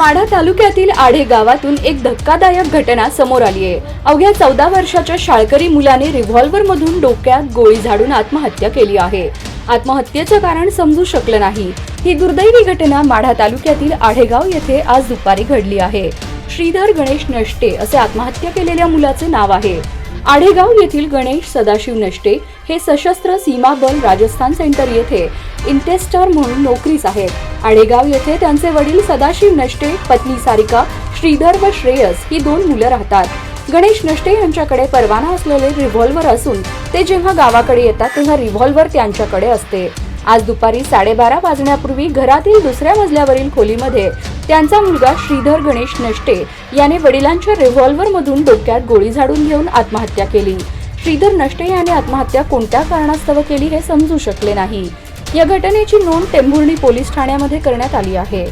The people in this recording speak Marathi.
माढा तालुक्यातील आढे गावातून एक धक्कादायक घटना समोर आली आहे. अवघ्या चौदा वर्षाच्या शाळकरी मुलाने रिव्हॉल्व्हर मधून डोक्यात गोळी झाडून आत्महत्या केली आहे. आत्महत्येचं कारण समजू शकलं नाही. ही दुर्दैवी घटना माढा तालुक्यातील आढेगाव येथे आज दुपारी घडली आहे. श्रीधर गणेश नष्टे असे आत्महत्या केलेल्या मुलाचे नाव आहे. आढेगाव येथील गणेश सदाशिव नष्टे हे सशस्त्र सीमा बल राजस्थान सेंटर येथे इंटेस्टर म्हणून नोकरीस आहेत आडेगाव येथे त्यांचे वडील सदाशिव नष्टे पत्नी सारिका श्रीधर व श्रेयस ही दोन मुलं राहतात. गणेश नष्टे यांच्याकडे परवाना असलेले रिव्हॉल्व्हर असून ते जेव्हा गावाकडे येतात तेव्हा रिव्हॉल्व्हर त्यांच्याकडे असते. आज दुपारी साडेबारा वाजण्यापूर्वी घरातील दुसऱ्या मजल्यावरील खोलीमध्ये त्यांचा मुलगा श्रीधर गणेश नष्टे याने वडिलांच्या रिव्हॉल्व्हर मधून डोक्यात गोळी झाडून घेऊन आत्महत्या केली. श्रीधर नष्टे याने आत्महत्या कोणत्या कारणास्तव केली हे समजू शकले नाही. या घटनेची नोंद टेंभुर्णी पोलीस ठाण्यामध्ये करण्यात आली आहे.